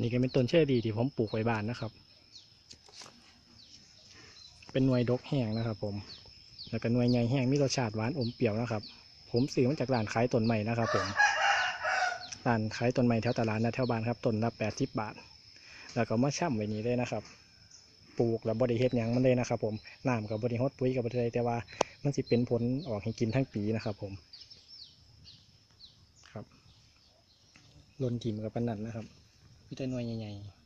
นี่ก็เป็นต้นเชอรี่ที่ผมปลูกไว้บ้านนะครับ เป็นหน่วยดกแห้งนะครับ ผม แล้วก็หน่วยใหญ่แห้งมีรสชาติหวานอมเปรี้ยวนะครับ ผมซื้อมาจากร้านขายต้นใหม่นะครับ ผมร้านขายต้นใหม่แถวตลาดนะแถวบ้านครับต้นละแปดสิบบาท แล้วก็มาช่ำไว้นี้เลยนะครับปลูกแล้วบริเฮ็ดหยังมันเลยนะครับ ผมน้ำกับบริฮดปุ๋ยกับบริไรแต่ว่ามันสิเป็นผลออกให้กินทั้งปีนะครับ ผม ครับลนถิ่มกับปนันนะครับ มีแต่หน่วยใหญ่ๆ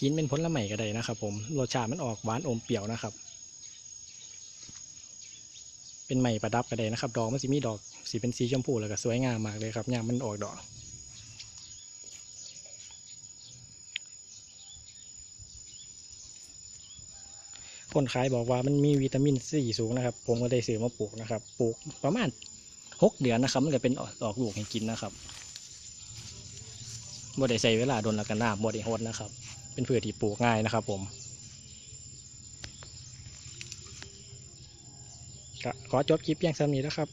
กินเป็นผลไม้ก็ได้นะครับ ผมรสชาติมันออกหวานอมเปรี้ยวนะครับ เป็นไม้ประดับก็ได้นะครับ ดอกมันสิมีดอกสีเป็นสีชมพูแล้วก็สวยงามมากเลยครับยามมันออกดอกคนขายบอกว่ามันมีวิตามินซีสูงนะครับ ผมก็ได้ซื้อมาปลูกนะครับ ปลูกประมาณหกเดือนนะครับ มันก็เป็นออกออกลูกให้กินนะครับบ่ได้ใส่เวลาโดนล้วกันน้ำบ่ได้ฮดนะครับ เป็นพืชที่ปลูกง่ายนะครับผมก็ขอจบคลิปเพียงเท่านี้นะครับ